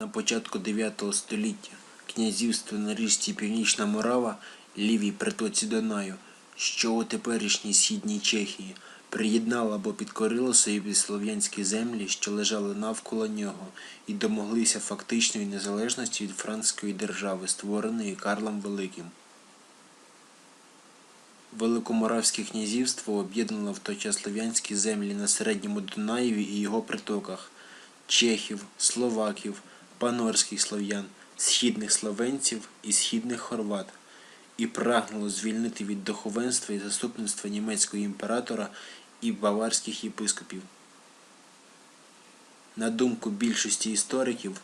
На початку 9 століття князівство на річці Північна Морава, лівій притоці Дунаю, що у теперішній східній Чехії, приєднало або підкорило собі слов'янські землі, що лежали навколо нього, і домоглися фактичної незалежності від франкської держави, створеної Карлом Великим. Великоморавське князівство об'єднало в той час слов'янські землі на середньому Дунаєві і його притоках чехів, словаків, панорських слов'ян, східних словенців і східних хорват, і прагнуло звільнити від духовенства і заступництва німецького імператора і баварських єпископів. На думку більшості істориків,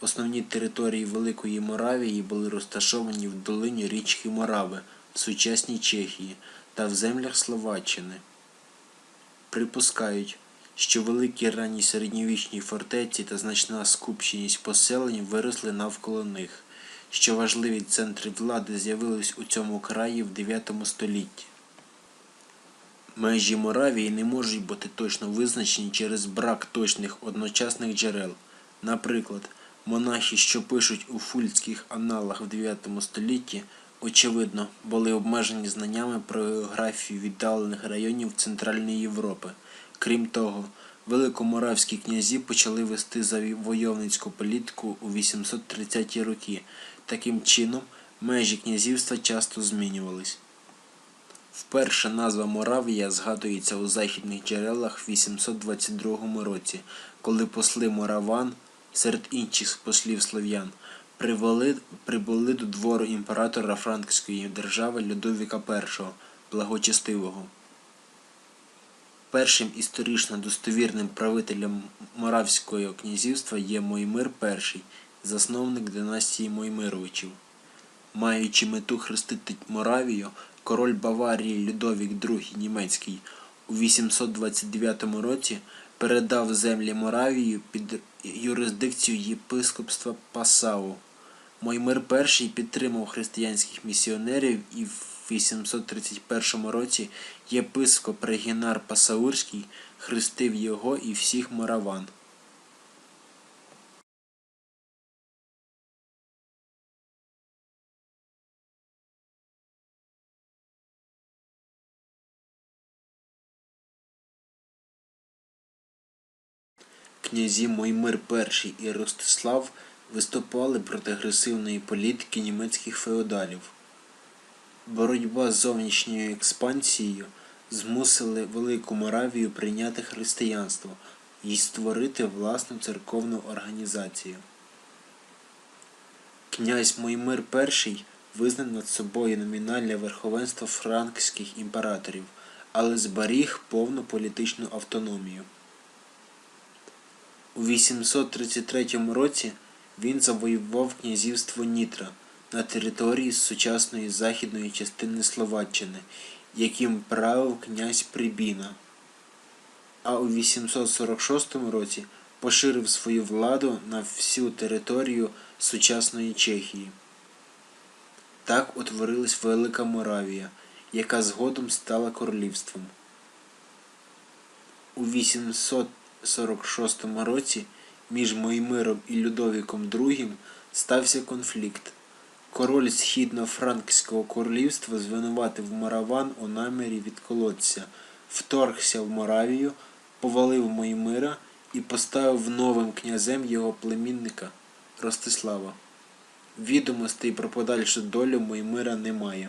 основні території Великої Моравії були розташовані в долині річки Морави в сучасній Чехії та в землях Словаччини. Припускають, що великі ранні середньовічні фортеці та значна скупченість поселень виросли навколо них, що важливі центри влади з'явились у цьому краї в 9 столітті. Межі Моравії не можуть бути точно визначені через брак точних одночасних джерел. Наприклад, монахи, що пишуть у фульських аналах в 9 столітті, очевидно, були обмежені знаннями про географію віддалених районів Центральної Європи. Крім того, великоморавські князі почали вести завойовницьку політику у 830-ті роки. Таким чином, межі князівства часто змінювались. Вперше назва Моравія згадується у західних джерелах в 822 році, коли посли Мораван, серед інших послів слов'ян, прибули, прибули до двору імператора Франкської держави Людовіка І, благочестивого. Першим історично достовірним правителем Моравського князівства є Моймир І, засновник династії Моймировичів. Маючи мету хрестити Моравію, король Баварії Людовік II Німецький у 829 році передав землі Моравії під юрисдикцію єпископства Пасау. Моймир І підтримав християнських місіонерів і в 831 році єпископ Регінар Пасаурський хрестив його і всіх мораван. Князі Моймир І і Ростислав виступали проти агресивної політики німецьких феодалів. Боротьба з зовнішньою експансією змусили Велику Моравію прийняти християнство і створити власну церковну організацію. Князь Моймир І визнав над собою номінальне верховенство франкських імператорів, але зберіг повну політичну автономію. У 833 році він завоював князівство Нітра на території сучасної західної частини Словаччини, яким правив князь Прибіна. А у 846 році поширив свою владу на всю територію сучасної Чехії. Так утворилась Велика Моравія, яка згодом стала королівством. У 846 році між Моймиром і Людовіком II стався конфлікт. Король Східно-Франкського королівства звинуватив Мораван у намірі відколотися, вторгся в Моравію, повалив Моймира і поставив новим князем його племінника Ростислава. Відомостей про подальшу долю Моймира немає.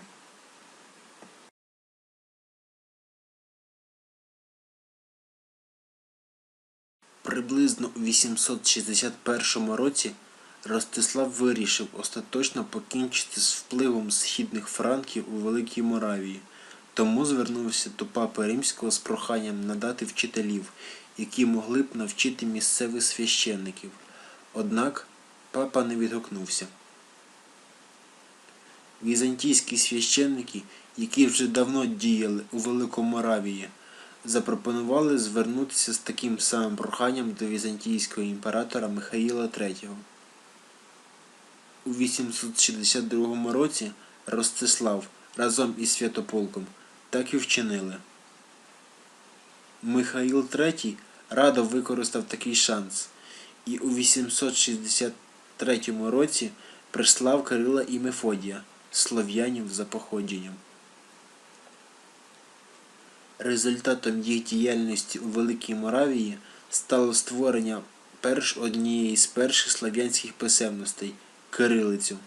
Приблизно у 861 році Ростислав вирішив остаточно покінчити з впливом східних франків у Великій Моравії, тому звернувся до папи римського з проханням надати вчителів, які могли б навчити місцевих священників. Однак папа не відгукнувся. Візантійські священники, які вже давно діяли у Великоморавії, запропонували звернутися з таким самим проханням до візантійського імператора Михаїла III. У 862 році Ростислав разом із Святополком так і вчинили. Михаїл III радо використав такий шанс і у 863 році прислав Кирила і Мефодія, слов'янів за походженням. Результатом їх діяльності у Великій Моравії стало створення перш однієї з перших слав'янських писемностей кирилицю.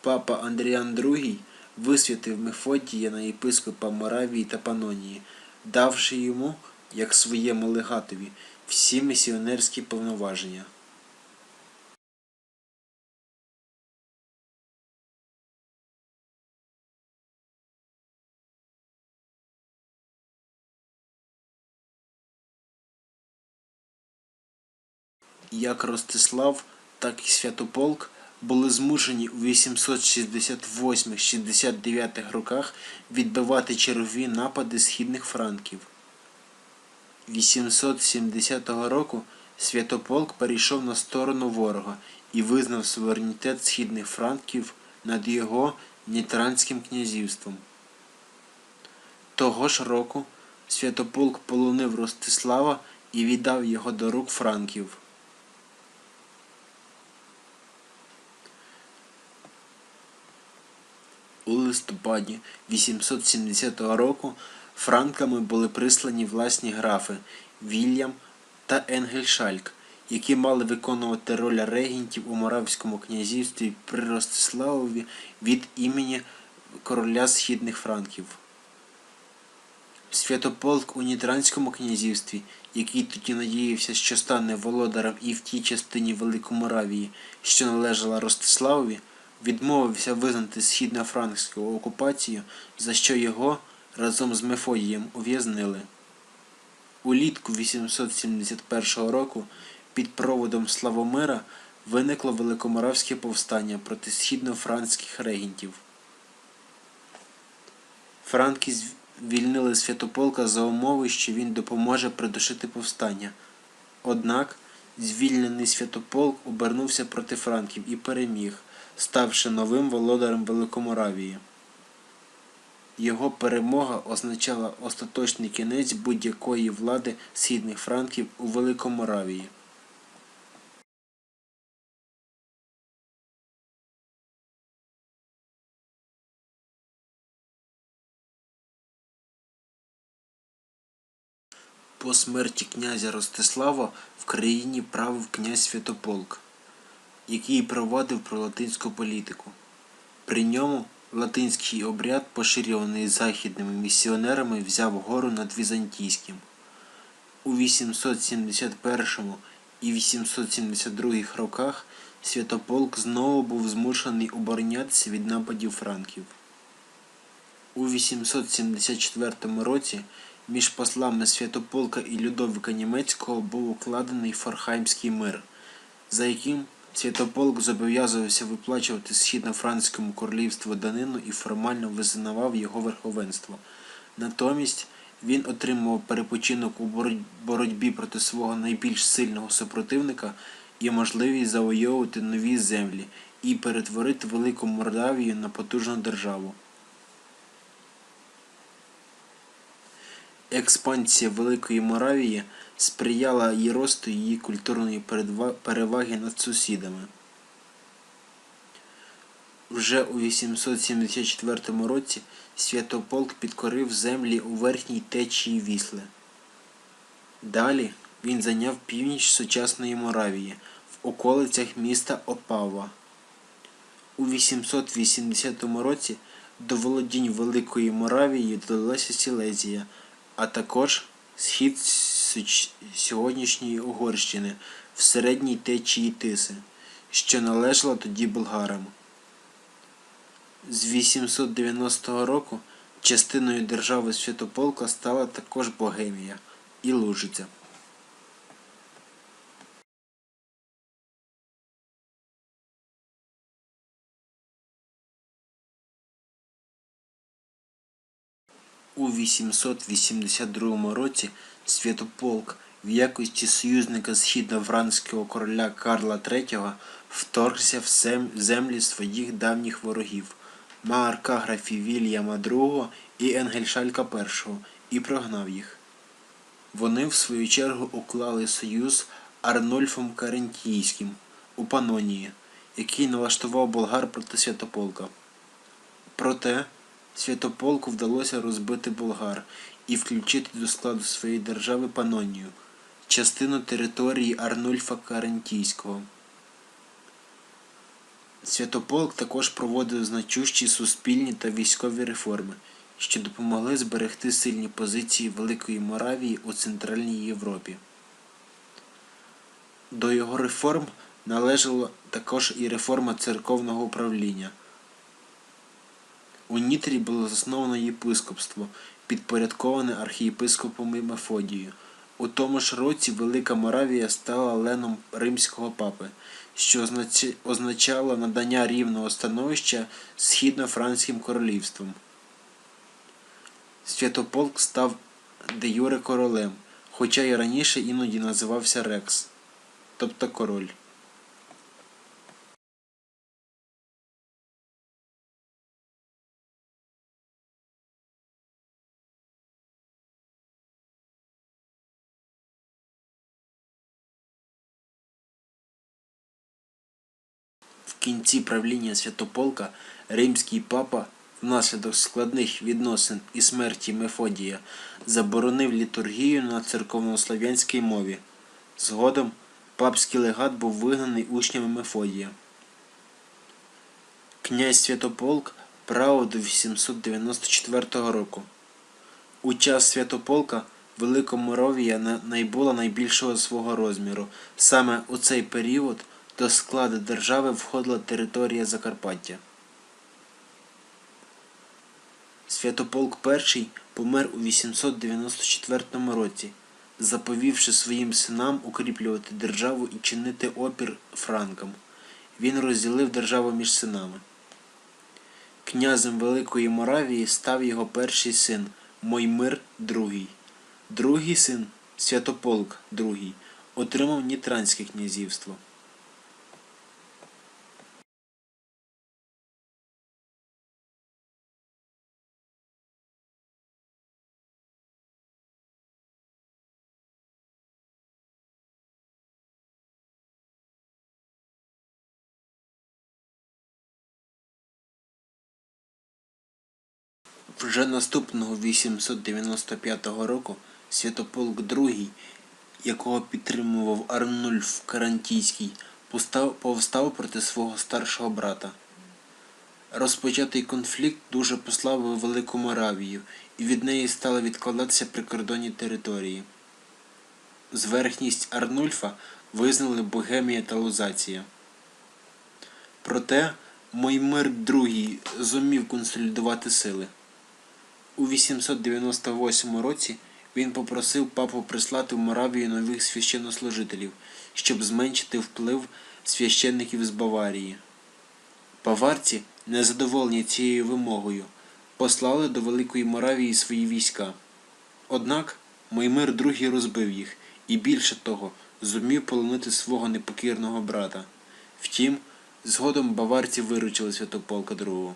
Папа Андріан II висвятив Мефодія на єпископа Моравії та Панонії, давши йому, як своєму легатові, всі місіонерські повноваження. Як Ростислав, так і Святополк були змушені у 868-69 роках відбивати чергові напади східних франків. 870 року Святополк перейшов на сторону ворога і визнав суверенітет східних франків над його Нітранським князівством. Того ж року Святополк полонив Ростислава і віддав його до рук франків. У листопаді 870 року франками були прислані власні графи Вільям та Енгельшальк, які мали виконувати роль регентів у Моравському князівстві при Ростиславові від імені короля східних франків. Святополк у Нітранському князівстві, який тоді надіявся, що стане володарем і в тій частині Великоморавії, що належала Ростиславові, відмовився визнати східно-франкську окупацію, за що його разом з Мефодієм ув'язнили. Улітку 871 року під проводом Славомира виникло Великоморавське повстання проти східно-франкських регентів. Франки звільнили Святополка за умови, що він допоможе придушити повстання. Однак звільнений Святополк обернувся проти франків і переміг, ставши новим володарем Великоморавії. Його перемога означала остаточний кінець будь-якої влади східних франків у Великоморавії. По смерті князя Ростислава в країні правив князь Святополк, який провадив пролатинську політику. При ньому латинський обряд, поширюваний західними місіонерами, взяв гору над візантійським. У 871 і 872 роках Святополк знову був змушений оборонятися від нападів франків. У 874 році між послами Святополка і Людовика Німецького був укладений Форхаймський мир, за яким Святополк зобов'язувався виплачувати східно-франському королівству данину і формально визнавав його верховенство. Натомість він отримував перепочинок у боротьбі проти свого найбільш сильного супротивника і можливість завойовувати нові землі і перетворити Велику Мордавію на потужну державу. Експансія Великої Моравії сприяла її росту її культурної переваги над сусідами. Вже у 874 році Святополк підкорив землі у верхній течії Вісли. Далі він зайняв північ сучасної Моравії в околицях міста Опава. У 880 році до володінь Великої Моравії додалася Сілезія, а також схід сьогоднішньої Угорщини в середній течії Тиси, що належала тоді болгарам. З 890 року частиною держави Святополка стала також Богемія і Лужиця. У 882 році Святополк в якості союзника східно-франського короля Карла III вторгся в землі своїх давніх ворогів Мааркаграфі Вільяма II і Енгельшалька І і прогнав їх. Вони, в свою чергу, уклали союз Арнольфом Карентійським у Панонії, який налаштував болгар проти Святополка. Проте Святополку вдалося розбити болгар і включити до складу своєї держави Панонію, частину території Арнульфа Карентійського. Святополк також проводив значущі суспільні та військові реформи, що допомогли зберегти сильні позиції Великої Моравії у Центральній Європі. До його реформ належала також і реформа церковного управління. У Нітрі було засновано єпископство, підпорядковане архієпископом Мефодією. У тому ж році Велика Моравія стала леном римського папи, що означало надання рівного становища східно-франським королівством. Святополк став де юре королем, хоча й раніше іноді називався Рекс, тобто король. Кінці правління Святополка римський папа внаслідок складних відносин і смерті Мефодія заборонив літургію на церковнослов'янській мові. Згодом папський легат був вигнаний учнями Мефодія. Князь Святополк правив до 894 року. У час Святополка Великоморовія на- найбула найбільшого свого розміру. Саме у цей період до складу держави входила територія Закарпаття. Святополк І помер у 894 році, заповівши своїм синам укріплювати державу і чинити опір франкам. Він розділив державу між синами. Князем Великої Моравії став його перший син Моймир II. Другий син Святополк II отримав Нітранське князівство. Вже наступного 895 року Святополк II, якого підтримував Арнульф Карантійський, повстав проти свого старшого брата. Розпочатий конфлікт дуже послабив Велику Моравію, і від неї стали відкладатися прикордонні території. Зверхність Арнульфа визнали Богемія та Лузація. Проте Моймир II зумів консолідувати сили. У 898 році він попросив папу прислати в Моравію нових священнослужителів, щоб зменшити вплив священників з Баварії. Баварці, незадоволені цією вимогою, послали до Великої Моравії свої війська. Однак Моймир II розбив їх і більше того, зумів полонити свого непокірного брата. Втім, згодом баварці виручили Святополка II.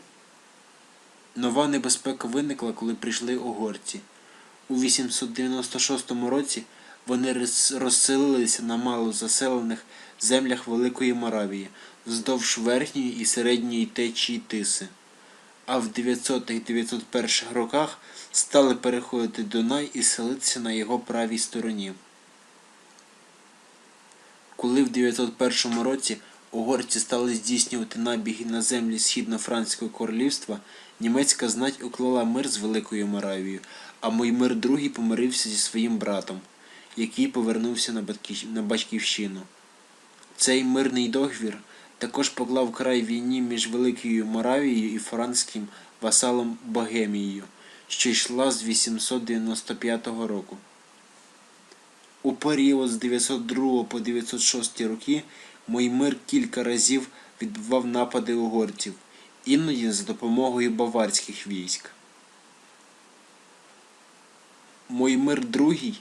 Нова небезпека виникла, коли прийшли угорці. У 896 році вони розселилися на малозаселених землях Великої Моравії вздовж верхньої і середньої течії Тиси. А в 900-901 роках стали переходити Дунай і селитися на його правій стороні. Коли в 901 році угорці стали здійснювати набіги на землі Східно-Франського королівства, німецька знать уклала мир з Великою Моравією, а Моймир II помирився зі своїм братом, який повернувся на батьківщину. Цей мирний договір також поклав край війні між Великою Моравією і франським васалом Богемією, що йшла з 895 року. У період з 902 по 906 роки Моймир кілька разів відбивав напади угорців, іноді за допомогою баварських військ. Моймир II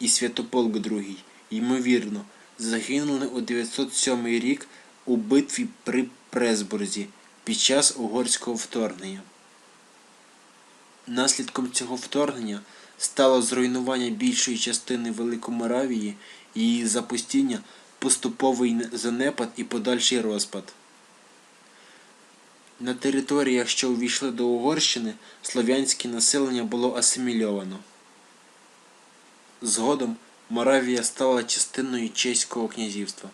і Святополк II, ймовірно, загинули у 907 рік у битві при Пресбурзі під час угорського вторгнення. Наслідком цього вторгнення стало зруйнування більшої частини Великоморавії її запустіння, поступовий занепад і подальший розпад. На територіях, що увійшли до Угорщини, слов'янське населення було асимільовано. Згодом Моравія стала частиною Чеського князівства.